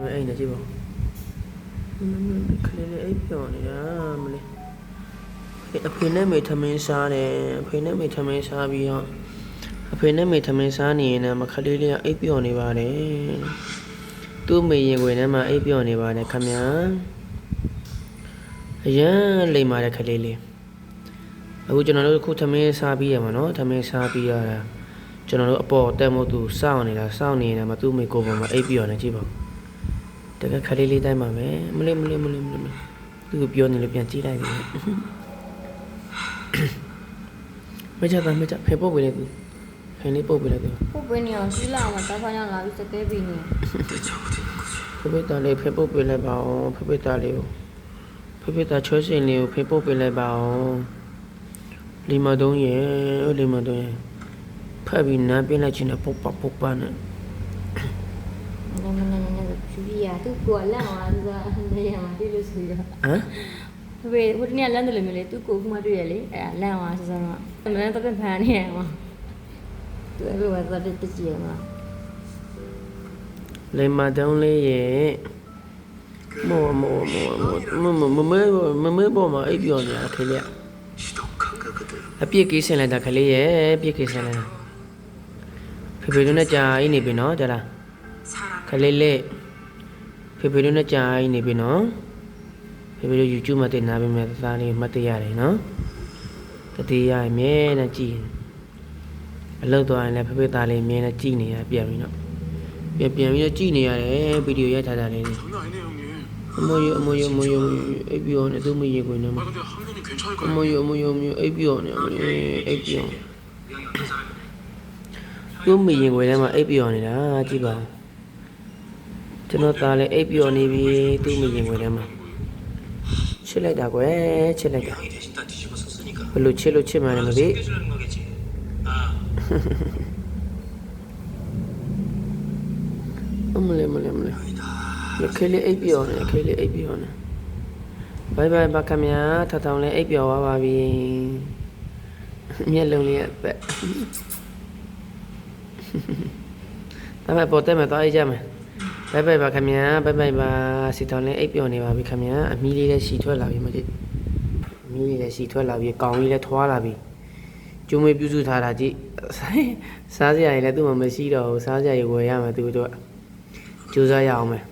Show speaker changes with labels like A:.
A: အဲ့နေကြည့်ပါမမခလေးလေးအိပ်ပျော်နေတာမလေးအဖေနဲ့မေထမင်းစားတယ်အဖေနဲ့မေထမင်းစားပြီးတော့အဖေနဲ့မေထမင်းစားနေရင်လည်းမခလေးလေးကအိပ်ပျော်နေပါတယ်သူ့မေရင်ခွင်ထဲမှာအိပ်ပျော်နေပါတယ်ခမညာအရန်လိမ်ပါတယ်ခလေးလေးအခုကျွန်တော်တို့ခုထမင်းစားပြီးရမှာနော်ထမင်းစားပြီးရတာကျွန်တော်တို့အပေါ်တက်မို့သူစောင့်နေတာစောင့်နေတယ်မသူ့မေကိုယ်ပေါ်မှာအိပ်ပျော်နေကြည့်ပါဦး တကယ်ခလေးလေးတိုင်းပါမယ်မလေးမလေးမလေးမလေးမလေးသူကပြောနေလို့ပြန်ကြည့်လိုက်တယ်မကြပါမကြဖေပုတ်ပေးလိုက်သူဖေလေးပုတ်ပေးလိုက်သူ
B: ဟုတ်ပဲနေအောင်ရှိလာအောင်တာဖာကြောင့်လာပြီးစကဲပြီးနေ
A: ဖေဖေသားလေးဖေပုတ်ပေးလိုက်ပါအောင်ဖေဖေသားလေးကိုဖေဖေသားချွဲစင်လေးကိုဖေပုတ်ပေးလိုက်ပါအောင်လီမတုံးရဲ့လီမတုံးရဲ့ဖက်ပြီးနမ်းပြလိုက်ချင်တဲ့ပုတ်ပပုတ်ပနဲ့
B: နည်းနည်းနည်းနည်းဖြူရသူကိုလက်အောင်လားသူကနေရမှာတိလို့ဆိုရ
A: ဟမ်
B: ဘယ်ဟိုတနေ့လမ်းတယ်လို့မျိုးလေသူကိုခုမှတွေ့ရလေအဲ့ဒါလမ်းအောင်ဆိုတော့မလန်းတော့ဖန်နေရမှာသူအဲ့လိုပဲသွားတက်ကြည့်ရမှာ
A: လီမတုံးလေးရဲ့မောမောမောမောမမမမမပေါ်မှာအိပ်ပျော်နေတာခေလေးအပြစ်ကိစ္စလိုက်တာခလေးရဲ့အပြစ်ကိစ္စလိုက်တာဖေဖေတို့နဲ့ကြာအိနေပြီနော်ကြလားခလေးလေး ဖေဖေတို့နဲ့ကြာရင်နေပြီနော်ဖေဖေတို့ YouTube မှာတင်နာပေးမယ်သားလေးမှတ်တရတယ်နော်တတိယအမြဲတမ်းကြည်အလုပ်သွားရင်လည်းဖေဖေသားလေးအမြဲတမ်းကြည်နေရပြန်ပြီနော်ပြန်ပြန်ပြီးတော့ကြည်နေရတယ်ဗီဒီယိုရိုက်ထားတာလေးအမယအမယအမယအိပ်ပြောနေသူမရေကိုနေအမယအမယအမယအိပ်ပြောနေအိပ်ပြောသူမရေကိုထဲမှာအိပ်ပြောနေတာကြည့်ပါဦး ကျွန်တော်သားလည်းအိပ်ပျော်နေပြီသူ့မိရင်ဝင်ထဲမှာချစ်လိုက်တာကွယ်ချစ်လိုက်တာဘလို့ချစ်လို့ချစ်မှန်းလည်းမသိအမလေးမလေးမလေးခေလေးအိပ်ပျော်နေခေလေးအိပ်ပျော်နေဘိုင်ဘိုင်ပါခင်ဗျာထထောင်လည်းအိပ်ပျော်သွားပါပြီမျက်လုံးလေးအပက်ဒါမဲ့ပေါ်တယ်မဲ့သွားရကြမယ် ဘိုင်ဘိုင်ပါခင်ဗျာဘိုင်ဘိုင်ပါစီထောင်လေးအိပ်ပျော်နေပါပြီခင်ဗျာအမီးလေးလည်းရှီထွက်လာပြီမကြည့်အမီးလေးလည်းရှီထွက်လာပြီကောင်ကြီးလည်းထွားလာပြီကျုံးမေးပြုစုထားတာကြည့်စားစရာကြီးလည်းသူ့မှာမရှိတော့ဘူးစားစရာကြီးဝယ်ရမယ်သူတို့ကကြိုးစားရအောင်မယ်